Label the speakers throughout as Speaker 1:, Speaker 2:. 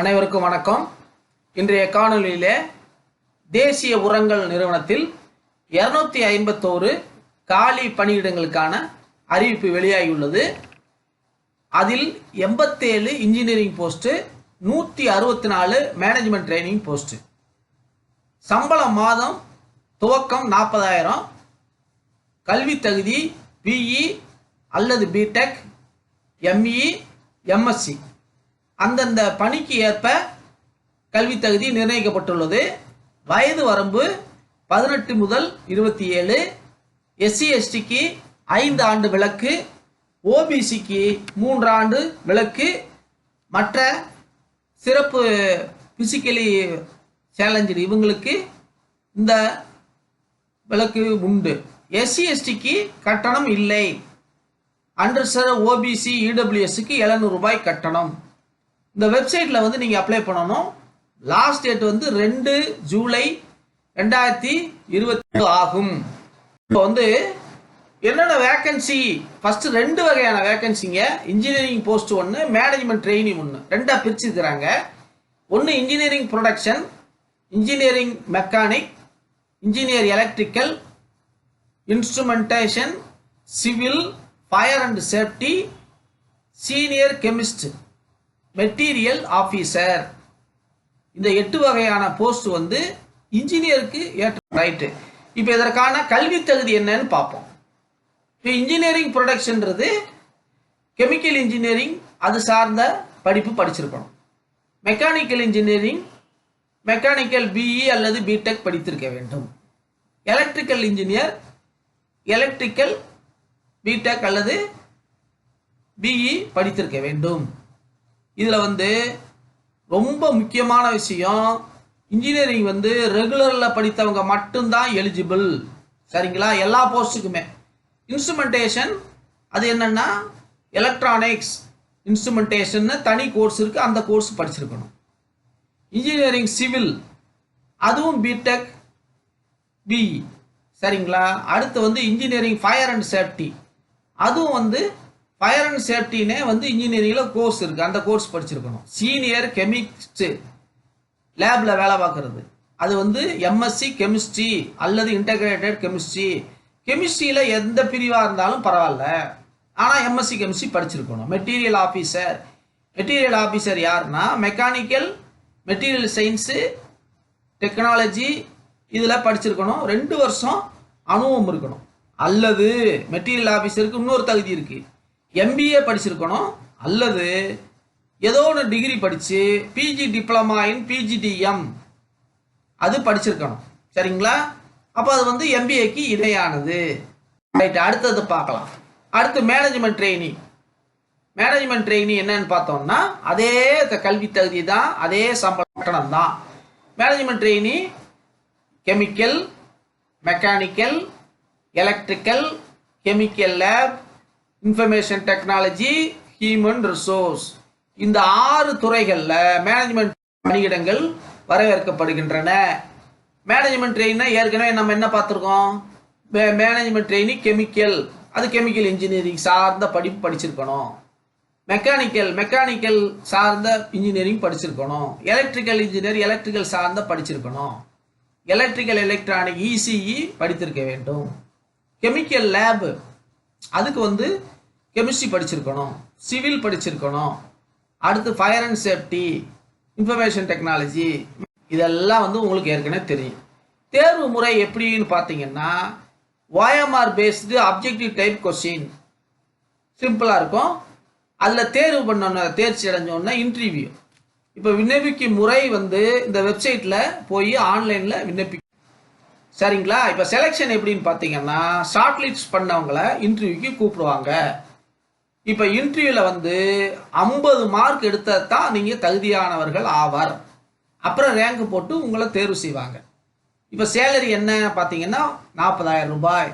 Speaker 1: அனைவருக்கும் வணக்கம். இன்றைய காணொலியிலே தேசிய உரங்கள் நிறுவனத்தில் இரநூத்தி ஐம்பத்தோரு காலி பணியிடங்களுக்கான அறிவிப்பு வெளியாகியுள்ளது. அதில் எண்பத்தேழு இன்ஜினியரிங் போஸ்ட்டு நூற்றி அறுபத்தி நாலு மேனேஜ்மெண்ட் ட்ரைனிங் போஸ்ட்டு சம்பளம் மாதம் துவக்கம் நாற்பதாயிரம். கல்வி தகுதி பிஇ அல்லது பிடெக் எம்இ எம்எஸ்சி அந்தந்த பணிக்கு ஏற்ப கல்வி தகுதி நிர்ணயிக்கப்பட்டுள்ளது. வயது வரம்பு பதினெட்டு முதல் இருபத்தி ஏழு. எஸ்சி எஸ்டிக்கு ஐந்து ஆண்டு விலக்கு ஓபிசிக்கு மூன்று ஆண்டு விலக்கு மற்ற சிறப்பு பிசிக்கலி சேலஞ்சு இவங்களுக்கு இந்த விலக்கு உண்டு. எஸ்சி எஸ்டிக்கு கட்டணம் இல்லை. அண்டர்சர் ஓபிசி இடபிள்யூஎஸ்க்கு எழுநூறு ரூபாய் கட்டணம். இந்த வெப்சைட்டில் வந்து நீங்கள் அப்ளை பண்ணணும். லாஸ்ட் டேட் வந்து ரெண்டு ஜூலை ரெண்டாயிரத்தி இருபத்தி ஆகும். இப்போ வந்து என்னென்ன வேக்கன்சி ஃபஸ்ட்டு ரெண்டு வகையான வேக்கன்சிங்க இன்ஜினியரிங் போஸ்ட் ஒன்று மேனேஜ்மெண்ட் ட்ரெயினிங் ஒன்று ரெண்டாக பிரிச்சுக்கிறாங்க ஒன்று engineering production engineering mechanic engineer electrical instrumentation civil fire and safety senior chemist material officer இந்த எட்டு வகையான போஸ்ட் வந்து இன்ஜினியருக்கு ஏற்ற ரைட்டு இப்போ இதற்கான கல்வி தகுதி என்னன்னு பார்ப்போம். இப்போ இன்ஜினியரிங் ப்ரொடக்ஷன்றது கெமிக்கல் இன்ஜினியரிங் அது சார்ந்த படிப்பு படிச்சிருக்கணும். மெக்கானிக்கல் இன்ஜினியரிங் மெக்கானிக்கல் பிஇ அல்லது பிடெக் படித்திருக்க வேண்டும். எலக்ட்ரிக்கல் இன்ஜினியர் எலக்ட்ரிக்கல் பிடெக் அல்லது பிஇ படித்திருக்க வேண்டும். இதில் வந்து ரொம்ப முக்கியமான விஷயம் இன்ஜினியரிங் வந்து ரெகுலரில் படித்தவங்க மட்டும்தான் எலிஜிபிள் சரிங்களா? எல்லா போஸ்ட்டுக்குமே இன்ஸ்ட்ருமெண்டேஷன் அது என்னென்னா எலக்ட்ரானிக்ஸ் இன்ஸ்ட்ருமெண்டேஷன் தனி கோர்ஸ் இருக்குது அந்த கோர்ஸ் படிச்சிருக்கணும். இன்ஜினியரிங் சிவில் அதுவும் பிடெக் பிஇ சரிங்களா? அடுத்து வந்து இன்ஜினியரிங் ஃபயர் அண்ட் சேஃப்டி அதுவும் வந்து ஃபயர் அண்ட் சேஃப்டினே வந்து இன்ஜினியரிங்கில் கோர்ஸ் இருக்குது அந்த கோர்ஸ் படிச்சிருக்கணும். சீனியர் கெமிஸ்ட்ரி லேபில் வேலை பார்க்குறது. அது வந்து எம்எஸ்சி கெமிஸ்ட்ரி அல்லது இன்டகிரேட்டட் கெமிஸ்ட்ரி கெமிஸ்ட்ரியில் எந்த பிரிவாக இருந்தாலும் பரவாயில்ல. ஆனால் எம்எஸ்சி கெமிஸ்ட்ரி படிச்சிருக்கணும். மெட்டீரியல் ஆஃபீஸர் மெட்டீரியல் ஆஃபீஸர் யாருன்னா மெக்கானிக்கல் மெட்டீரியல் சயின்ஸு டெக்னாலஜி இதில் படிச்சிருக்கணும். ரெண்டு வருஷம் அனுபவம் இருக்கணும். அல்லது மெட்டீரியல் ஆஃபீஸருக்கு இன்னொரு தகுதி இருக்குது எம்பிஏ படிச்சிருக்கணும் அல்லது ஏதோ ஒன்று டிகிரி படித்து பிஜி டிப்ளமா இன் பிஜிடிஎம் அது படிச்சிருக்கணும். சரிங்களா? அப்போ அது வந்து எம்பிஏக்கு இணையானது. ரைட் அடுத்தது பார்க்கலாம். அடுத்து மேனேஜ்மெண்ட் ட்ரெயினி மேனேஜ்மெண்ட் ட்ரெயினி என்னன்னு பார்த்தோம்னா அதே கல்வி தகுதி தான் அதே சம்பள கட்டணம் தான். Management trainee chemical mechanical electrical chemical lab information technology human resource இந்த ஆறு துறைகளில் மேனேஜ்மெண்ட் பணியிடங்கள் வரவேற்கப்படுகின்றன மேனேஜ்மெண்ட் ட்ரெயின்னா ஏற்கனவே நம்ம என்ன பார்த்துருக்கோம்? மேனேஜ்மெண்ட் ட்ரெயினி கெமிக்கல் அது கெமிக்கல் இன்ஜினியரிங் சார்ந்த படிப்பு படிச்சிருக்கணும். மெக்கானிக்கல் மெக்கானிக்கல் சார்ந்த இன்ஜினியரிங் படிச்சிருக்கணும். எலக்ட்ரிக்கல் இன்ஜினியர் எலக்ட்ரிக்கல் சார்ந்த படிச்சிருக்கணும். எலக்ட்ரிக்கல் எலக்ட்ரானிக் இசிஇ படித்திருக்க வேண்டும். கெமிக்கல் லேபு அதுக்கு வந்து கெமிஸ்ட்ரி படிச்சிருக்கணும் சிவில் படிச்சிருக்கணும். அடுத்து fire and safety information technology இதெல்லாம் வந்து உங்களுக்கு ஏற்கனவே தெரியும். தேர்வு முறை எப்படின்னு பார்த்தீங்கன்னா OMR based objective type question சிம்பிளாக இருக்கும். அதில் தேர்வு பண்ணோன்ன தேர்ச்சி அடைஞ்சோன்னா இன்டர்வியூ இப்போ விண்ணப்பிக்கும் முறை வந்து இந்த வெப்சைட்டில் போய் ஆன்லைனில் விண்ணப்பி சரிங்களா? இப்போ செலெக்ஷன் எப்படின்னு பார்த்தீங்கன்னா ஷார்ட் லிஸ்ட் பண்ணவங்கள இன்டர்வியூக்கு கூப்பிடுவாங்க. இப்போ இன்டர்வியூவில் வந்து ஐம்பது மார்க் எடுத்தால் தான் நீங்கள் தகுதியானவர்கள் ஆவார். அப்புறம் ரேங்க் போட்டு உங்களை தேர்வு செய்வாங்க. இப்போ சேலரி என்ன பார்த்தீங்கன்னா நாற்பதாயிரம் ரூபாய்.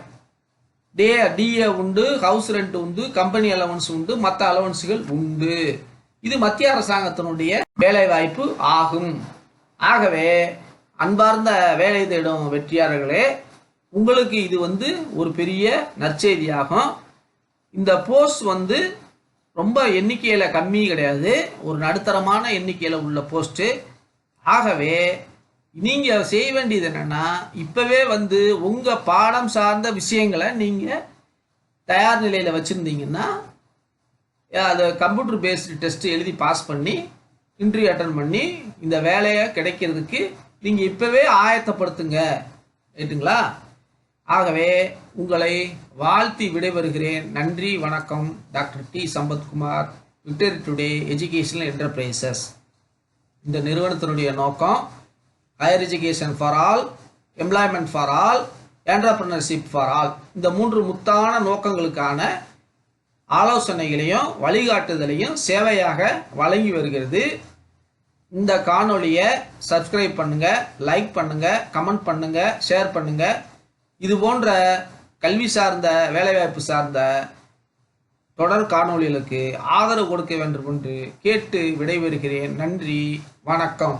Speaker 1: டே டிஏ உண்டு ஹவுஸ் ரெண்ட் உண்டு கம்பெனி அலவன்ஸ் உண்டு மற்ற அலவன்ஸுகள் உண்டு. இது மத்திய அரசாங்கத்தினுடைய வேலைவாய்ப்பு ஆகும். ஆகவே அன்பார்ந்த வேலை தேடும் வெற்றியாளர்களே உங்களுக்கு இது வந்து ஒரு பெரிய நற்செய்தியாகும். இந்த போஸ்ட் வந்து ரொம்ப எண்ணிக்கையில் கம்மி கிடையாது. ஒரு நடுத்தரமான எண்ணிக்கையில் உள்ள போஸ்ட்டு ஆகவே நீங்கள் செய்ய வேண்டியது என்னென்னா இப்போவே வந்து உங்கள் பாடம் சார்ந்த விஷயங்களை நீங்கள் தயார் நிலையில் வச்சுருந்தீங்கன்னா அதை கம்ப்யூட்டர் பேஸ்டு டெஸ்ட்டு எழுதி பாஸ் பண்ணி இன்டர்வியூ அட்டன் பண்ணி இந்த வேலையை கிடைக்கிறதுக்கு நீங்கள் இப்போவே ஆயத்தப்படுத்துங்க ரைட்டுங்களா ஆகவே உங்களை வாழ்த்தி விடைபெறுகிறேன். நன்றி வணக்கம். Doctor D. Sampathkumar victory today educational enterprises. இந்த நிறுவனத்தினுடைய நோக்கம் higher education for all employment for all entrepreneurship for all. இந்த மூன்று முத்தான நோக்கங்களுக்கான ஆலோசனைகளையும் வழிகாட்டுதலையும் சேவையாக வழங்கி வருகிறது. இந்த காணொளியை சப்ஸ்கிரைப் பண்ணுங்க லைக் பண்ணுங்க கமெண்ட் பண்ணுங்க ஷேர் பண்ணுங்க. இது போன்ற கல்வி சார்ந்த வேலைவாய்ப்பு சார்ந்த தொடர் காணொளிகளுக்கு ஆதரவு கொடுக்க வேண்டும் என்று கேட்டு விடைபெறுகிறேன். நன்றி வணக்கம்.